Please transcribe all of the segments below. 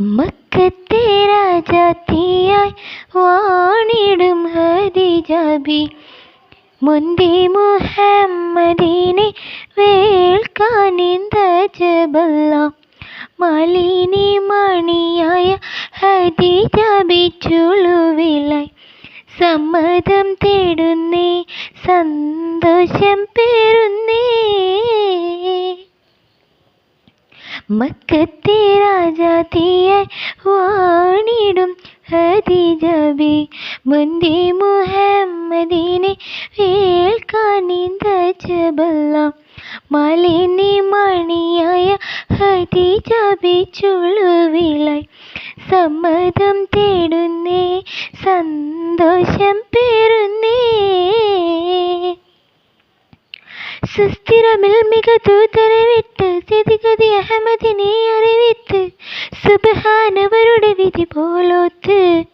മക്കത്തെ രാജാത്തിയായി വാണിടും ഹദിജാബി മുന്തി മുഹമ്മദിനെ വേൾക്കാനിന്ത ജബല്ല. മാലിനി മണിയായ ഹദിജാബി ചുളുവിലായി. സമ്മതം തേടുന്നേ സന്തോഷം മക്കത്തെ രാജാതിയെ വാണിടും ഹദിജബി മുന്തി മുഹമ്മദിനെ വേൾക്കാനിന്ത ജബല്ല. മലിനി മണിയായ ഹദിജബി ചുളുവിലായി. സമ്മതം തേടുന്നേ സന്തോഷം പേരുന്നേ സുസ്ഥിരമിൽ മികതൂതരെ വിട്ട് സ്ഥിതിഗതി അഹമ്മദിനെ അറിവിത്ത് സുബഹാനവരുടെ വിധി പോലോത്ത്.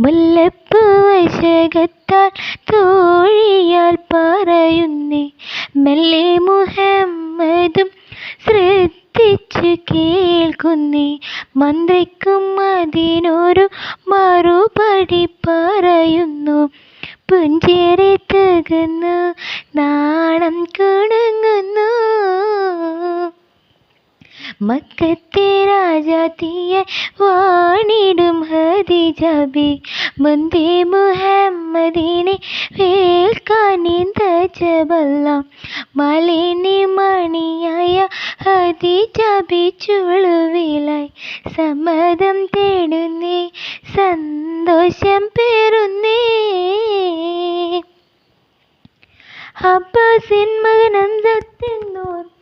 മുല്ലപ്പൂ വശകത്താൽ തോഴിയാൽ പറയുന്നേ. മെല്ലെ മുഹമ്മദും ശ്രദ്ധിച്ചു കേൾക്കുന്നേ. മന്ത്രിക്കും അതിനൊരു മറുപടി പറയുന്നു. പുഞ്ചേരി തകുന്നു നാണം കുണുങ്ങുന്നു. മക്കത്തെ രാജാത്തിയെ വാണിടും ഹദിജബി മന്ദേ മുഹമ്മദിനെ വേൽക്കാനിന്ത ജബല്ല. മലിനി മണിയായ ഹദിജബി ചുളുവിലായി. സമ്മതം തേടുന്നേ സന്തോഷം പേറുന്നേ. അബ്ബാസിൻ മകൻ അന്തത്തിന്നോർ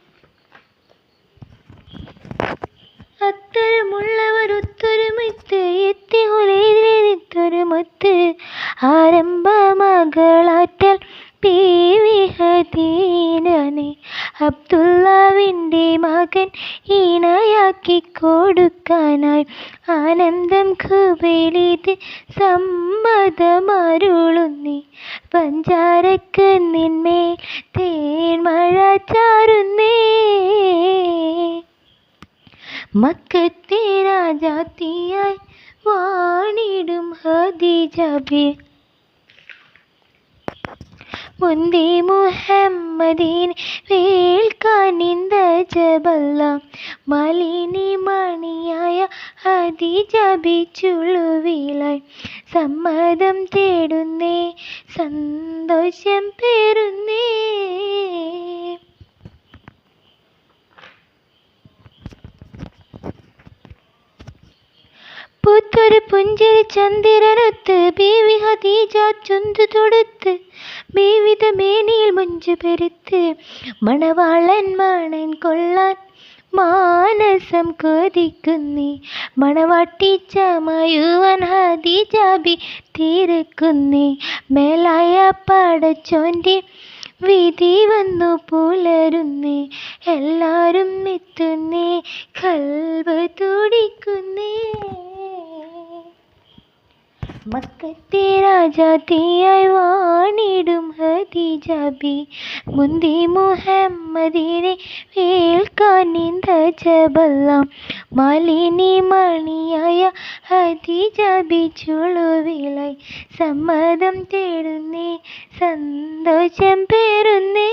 അത്തരമുള്ളവർ ഒത്തൊരുമിത്ത് എത്തി ഹുലൈരിത്തൊരുമൊത്ത് ആരംഭ മകളാറ്റൽ പീവി ഹദീനനെ മകൻ ഇണയാക്കി കൊടുക്കാനായി ആനന്ദം കുബേലിത് സമ്മതമരുളുന്നി. പഞ്ചാരക്ക് നിന്മേൽ തേൻമഴ ചാരുന്നേ. മക്കത്തെ രാജാത്തിയായി വാണിടും ഹദിജബി മുന്തി മുഹമ്മദീൻ വേൽക്കാനിന്ദ ജബല്ല. മലിനി മണിയായ ഹദിജബി ചുളുവിലായി. സമ്മതം തേടുന്നേ സന്തോഷം പേറുന്നേ. പുഞ്ചിരി ചന്ദിരനൊത്ത് ബീവി ഹദീജ ചുന്തു തൊടുത്ത് ബീവിത മേനിയിൽ മുഞ്ചു പെരുത്ത് മണവാളൻ മണൻ കൊള്ളാൻ മാനസം കൊതിക്കുന്നി. മണവാട്ടി ചമയുവാൻ ഹദീജാബി തീരക്കുന്നി. മേലായ പടച്ചോന്റെ വിധി വന്നു പുലരുന്നേ. എല്ലാരും എത്തുന്നേ കൽവ് തുടിക്കുന്നേ. മക്കത്തെ രാജാത്തിയായി വാണിടും ഹദിജബി മുന്തി മുഹമ്മദിനെ വേൽക്കാനിന്ത ജബല്ല. മാലിനി മണിയായ ഹദിജബി ചുളുവിലായി സമ്മതം തേടുന്നേ സന്തോഷം പേറുന്നേ.